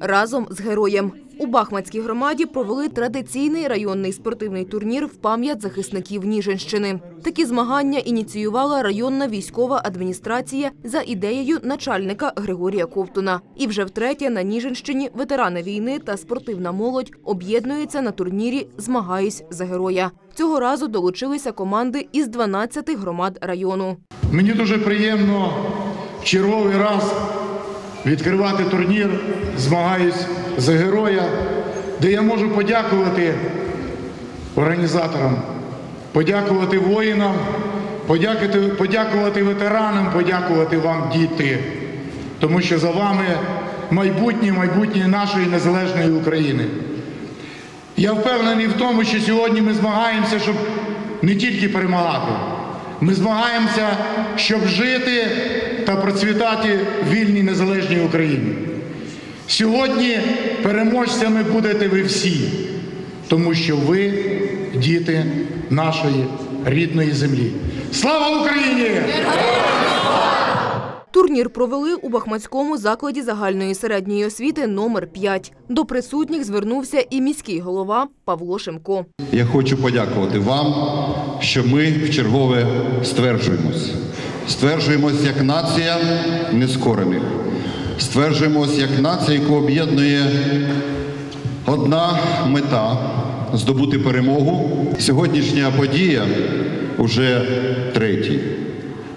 разом з героєм. У Бахмацькій громаді провели традиційний районний спортивний турнір в пам'ять захисників Ніжинщини. Такі змагання ініціювала районна військова адміністрація за ідеєю начальника Григорія Ковтуна. І вже втретє на Ніжинщині ветерани війни та спортивна молодь об'єднуються на турнірі Змагаюсь за героя. Цього разу долучилися команди із 12 громад району. Мені дуже приємно в черговий раз відкривати турнір Змагаюсь за героя, де я можу подякувати організаторам, подякувати воїнам, подякувати, подякувати ветеранам, подякувати вам, діти, тому що за вами майбутнє, майбутнє нашої незалежної України. Я впевнений в тому, що сьогодні ми змагаємося, щоб не тільки перемагати. Ми змагаємося, щоб жити та процвітати вільній незалежній Україні. Сьогодні переможцями будете ви всі, тому що ви діти нашої рідної землі. Слава Україні! Турнір провели у Бахмацькому закладі загальної середньої освіти номер 5. До присутніх звернувся і міський голова Павло Шимко. Я хочу подякувати вам, що ми в чергове стверджуємось. Стверджуємось як нація нескорених. Стверджуємось як нація, яку об'єднує одна мета здобути перемогу. Сьогоднішня подія вже третій.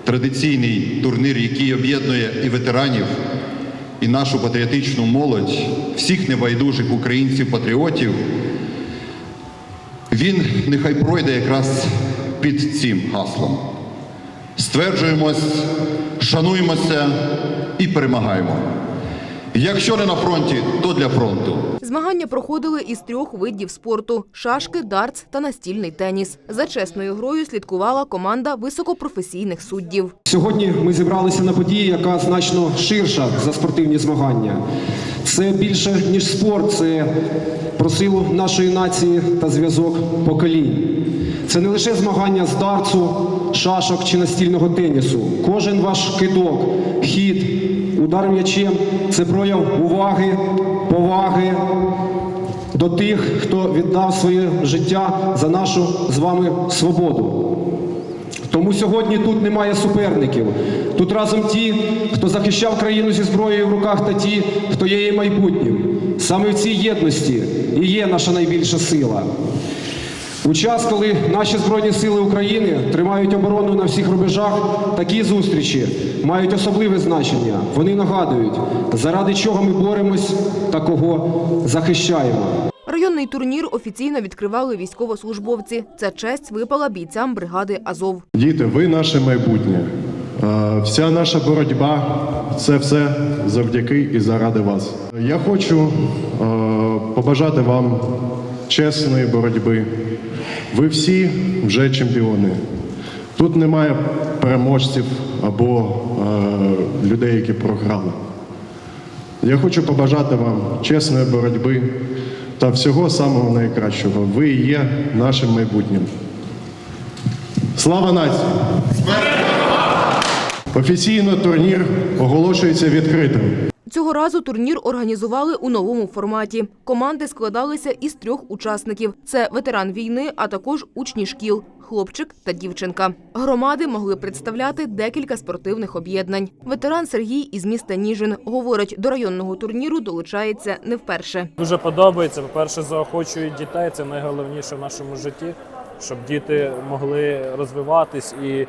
Традиційний турнір, який об'єднує і ветеранів, і нашу патріотичну молодь, всіх небайдужих українців-патріотів. Він нехай пройде якраз під цим гаслом. Стверджуємось, шануємося і перемагаємо. Якщо не на фронті, то для фронту. Змагання проходили із трьох видів спорту: шашки, дартс та настільний теніс. За чесною грою слідкувала команда високопрофесійних суддів. Сьогодні ми зібралися на події, яка значно ширша за спортивні змагання. Це більше ніж спорт, це про силу нашої нації та зв'язок поколінь. Це не лише змагання з дартсу, шашок чи настільного тенісу. Кожен ваш кидок, хід, удар м'ячем це прояв уваги, поваги до тих, хто віддав своє життя за нашу з вами свободу. Тому сьогодні тут немає суперників. Тут разом ті, хто захищав країну зі зброєю в руках, та ті, хто є її майбутнім. Саме в цій єдності і є наша найбільша сила. У час, коли наші Збройні сили України тримають оборону на всіх рубежах, такі зустрічі мають особливе значення. Вони нагадують, заради чого ми боремось та кого захищаємо. Районний турнір офіційно відкривали військовослужбовці. Ця честь випала бійцям бригади Азов. Діти, ви наше майбутнє. Вся наша боротьба це все завдяки і заради вас. Я хочу побажати вам чесної боротьби. Ви всі вже чемпіони. Тут немає переможців або е, людей, які програли. Я хочу побажати вам чесної боротьби та всього самого найкращого. Ви є нашим майбутнім. Слава нації! Офіційно турнір оголошується відкритим. Цього разу турнір організували у новому форматі. Команди складалися із трьох учасників: це ветеран війни, а також учні шкіл, хлопчик та дівчинка. Громади могли представляти декілька спортивних об'єднань. Ветеран Сергій із міста Ніжин говорить, до районного турніру долучається не вперше. Дуже подобається. По-перше, заохочують дітей. Це найголовніше в нашому житті, щоб діти могли розвиватись і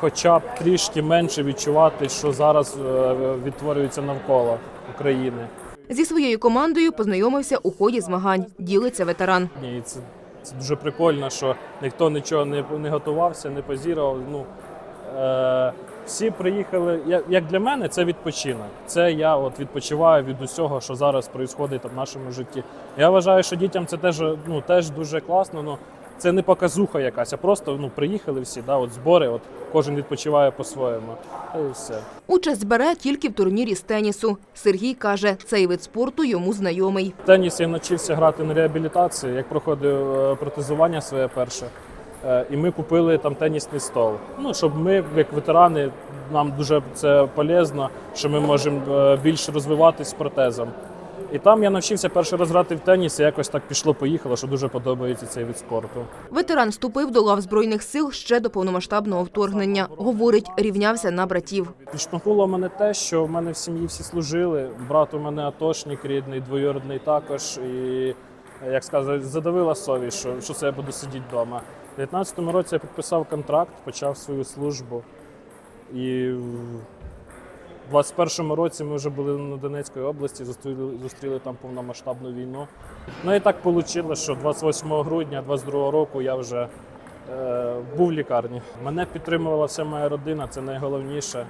хоча б трішки менше відчувати, що зараз е, відтворюється навколо України. Зі своєю командою познайомився у ході змагань. Ділиться ветеран. І це, це дуже прикольно, що ніхто нічого не, не готувався, не позірував. Ну, е, всі приїхали. Як, як для мене, це відпочинок. Це я от відпочиваю від усього, що зараз відбувається в нашому житті. Я вважаю, що дітям це теж, ну, теж дуже класно. Ну, це не показуха якась, а просто ну, приїхали всі, да, от збори, от кожен відпочиває по-своєму. І все. Участь бере тільки в турнірі з тенісу. Сергій каже, цей вид спорту йому знайомий. В Теніс я навчився грати на реабілітації, як проходив е, протезування своє перше. Е, І ми купили там тенісний стол. Ну, щоб ми, як ветерани, нам дуже це полезно, що ми можемо е, більше розвиватись з протезом. І там я навчився перший раз грати в теніс, і якось так пішло-поїхало, що дуже подобається цей вид спорту. Ветеран вступив до лав збройних сил ще до повномасштабного вторгнення. Говорить, рівнявся на братів. Підштовхнуло мене те, що в мене в сім'ї всі служили. Брат у мене атошник рідний, двоюродний також. І як сказати, задавила совість, що, що це я буду сидіти вдома. У 19-му році я підписав контракт, почав свою службу. І в 21-му році ми вже були на Донецькій області, зустріли, зустріли там повномасштабну війну. Ну і так вийшло, що 28 грудня 22 року я вже е, був в лікарні. Мене підтримувала вся моя родина, це найголовніше.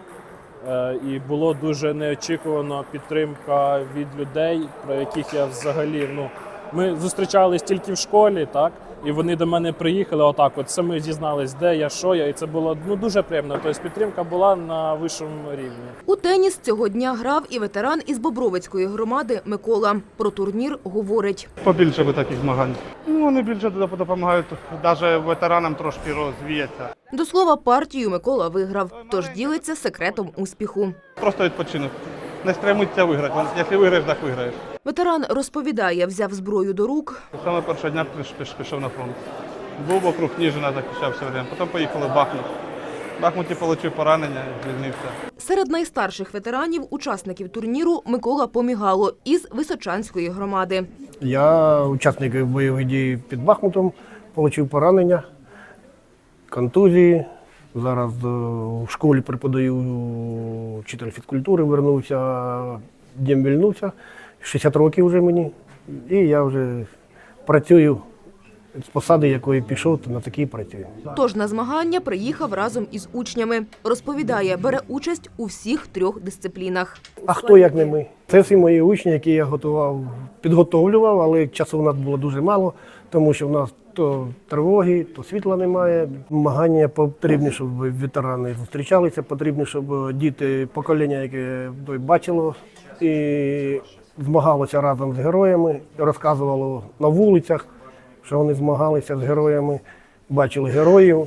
Е, і було дуже неочікувано підтримка від людей, про яких я взагалі ну. Ми зустрічались тільки в школі, так і вони до мене приїхали. Отак, от самі дізнались, де я, що я, і це було ну дуже приємно. Тобто підтримка була на вищому рівні. У теніс цього дня грав і ветеран із Бобровицької громади Микола. Про турнір говорить. Побільше би таких змагань. Ну, вони більше доп- допомагають навіть ветеранам трошки розвіятися. До слова, партію Микола виграв, тож ділиться секретом успіху. Просто відпочинок. Не стремиться виграти. Якщо виграєш, так виграєш. Ветеран розповідає, взяв зброю до рук, Саме першого дня піш- піш- пішов на фронт. Був вокруг Ніжина, захищав все время. Потім поїхали в Бахмут. В Бахмуті отримав поранення і звільнився. Серед найстарших ветеранів, учасників турніру Микола Помігало із Височанської громади. Я учасник бойових дій під Бахмутом, отримав поранення, контузії. Зараз е, в школі преподаю вчитель фізкультури, вернувся, дембільнувся. 60 років вже мені. І я вже працюю з посади, якої пішов, то на такій працюю. Тож на змагання приїхав разом із учнями. Розповідає, бере участь у всіх трьох дисциплінах. А хто як не ми? Це всі мої учні, які я готував, підготовлював, але часу у нас було дуже мало, тому що в нас то тривоги, то світла немає. Магання потрібні, щоб ветерани зустрічалися, потрібні, щоб діти, покоління, яке той бачило і змагалося разом з героями, розказувало на вулицях, що вони змагалися з героями, бачили героїв.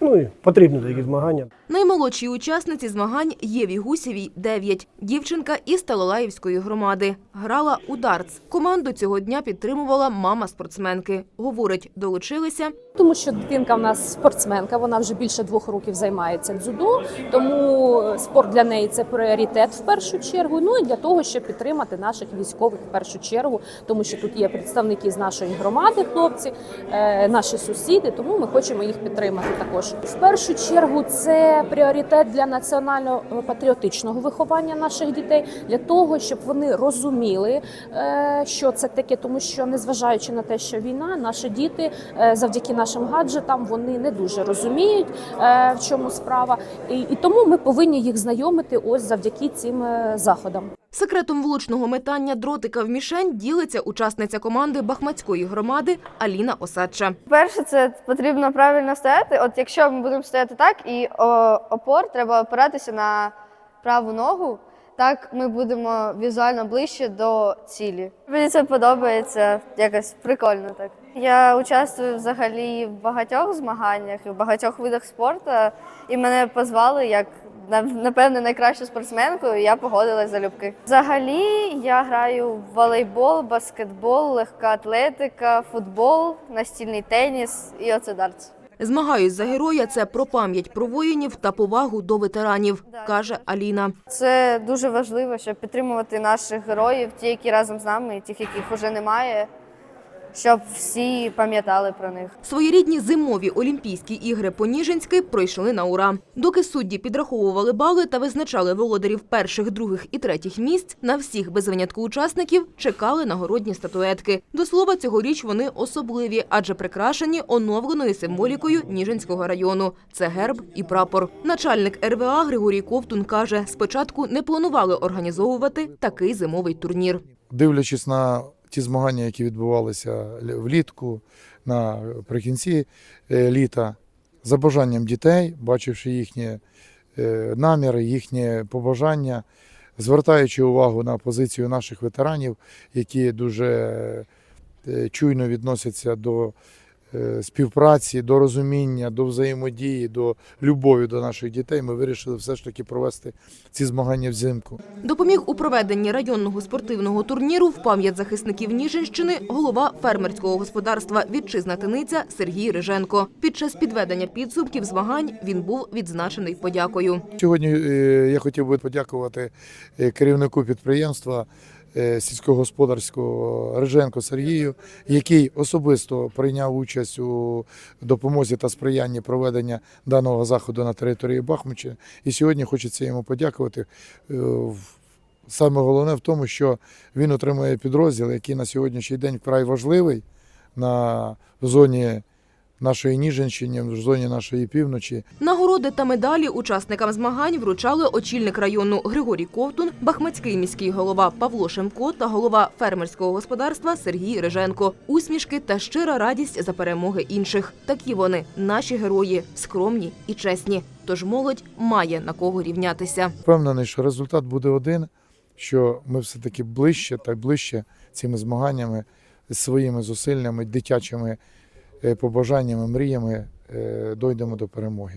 Ну і потрібні такі змагання. Наймолодшій учасниці змагань Єві Гусєвій – 9. Дівчинка із Талалаївської громади. Грала у дартс. Команду цього дня підтримувала мама спортсменки. Говорить, долучилися Тому що дитинка в нас спортсменка, вона вже більше двох років займається дзюдо, тому спорт для неї це пріоритет в першу чергу. Ну і для того, щоб підтримати наших військових в першу чергу, тому що тут є представники з нашої громади, хлопці, е, наші сусіди, тому ми хочемо їх підтримати також. В першу чергу це пріоритет для національно-патріотичного виховання наших дітей, для того, щоб вони розуміли, е, що це таке, тому що незважаючи на те, що війна, наші діти е, завдяки нашим гаджетам вони не дуже розуміють, е, в чому справа, і, тому ми повинні їх знайомити ось завдяки цим заходам. Секретом влучного метання дротика в мішень ділиться учасниця команди Бахмацької громади Аліна Осадча. Перше, це потрібно правильно стояти. От якщо ми будемо стояти так, і опор треба опиратися на праву ногу, так ми будемо візуально ближче до цілі. Мені це подобається якось прикольно так. Я участвую взагалі в багатьох змаганнях і в багатьох видах спорту, і мене позвали як на- напевне найкращу спортсменку, я погодилась залюбки. Взагалі я граю в волейбол, баскетбол, легка атлетика, футбол, настільний теніс і оце дартс. Змагаюсь за героя – це про пам'ять про воїнів та повагу до ветеранів, каже Аліна. Це дуже важливо, щоб підтримувати наших героїв, ті, які разом з нами, і тих, яких вже немає, щоб всі пам'ятали про них. Своєрідні зимові Олімпійські ігри по Ніжинськи пройшли на ура. Доки судді підраховували бали та визначали володарів перших, других і третіх місць, на всіх без винятку учасників чекали нагородні статуетки. До слова, цьогоріч вони особливі, адже прикрашені оновленою символікою Ніжинського району. Це герб і прапор. Начальник РВА Григорій Ковтун каже, спочатку не планували організовувати такий зимовий турнір. дивлячись на ті змагання, які відбувалися влітку, наприкінці е, літа, за бажанням дітей, бачивши їхні е, наміри, їхні побажання, звертаючи увагу на позицію наших ветеранів, які дуже е, чуйно відносяться до співпраці, до розуміння, до взаємодії, до любові до наших дітей ми вирішили все ж таки провести ці змагання взимку. Допоміг у проведенні районного спортивного турніру в пам'ять захисників Ніжинщини голова фермерського господарства Вітчизна Тиниця Сергій Риженко. Під час підведення підсумків змагань він був відзначений подякою. Сьогодні е, я хотів би подякувати е, керівнику підприємства е, сільськогосподарського Риженко Сергію, який особисто прийняв участь у допомозі та сприянні проведення даного заходу на території Бахмуча. І сьогодні хочеться йому подякувати. е, Саме головне в тому, що він отримує підрозділ, який на сьогоднішній день вкрай важливий на зоні нашої Ніжинщини, в зоні нашої півночі. Нагороди та медалі учасникам змагань вручали очільник району Григорій Ковтун, бахмацький міський голова Павло Шемко та голова фермерського господарства Сергій Риженко. Усмішки та щира радість за перемоги інших. Такі вони наші герої, скромні і чесні. Тож молодь має на кого рівнятися. Впевнений, що результат буде один, що ми все-таки ближче та ближче цими змаганнями, своїми зусиллями, дитячими побажаннями, мріями е, дойдемо до перемоги.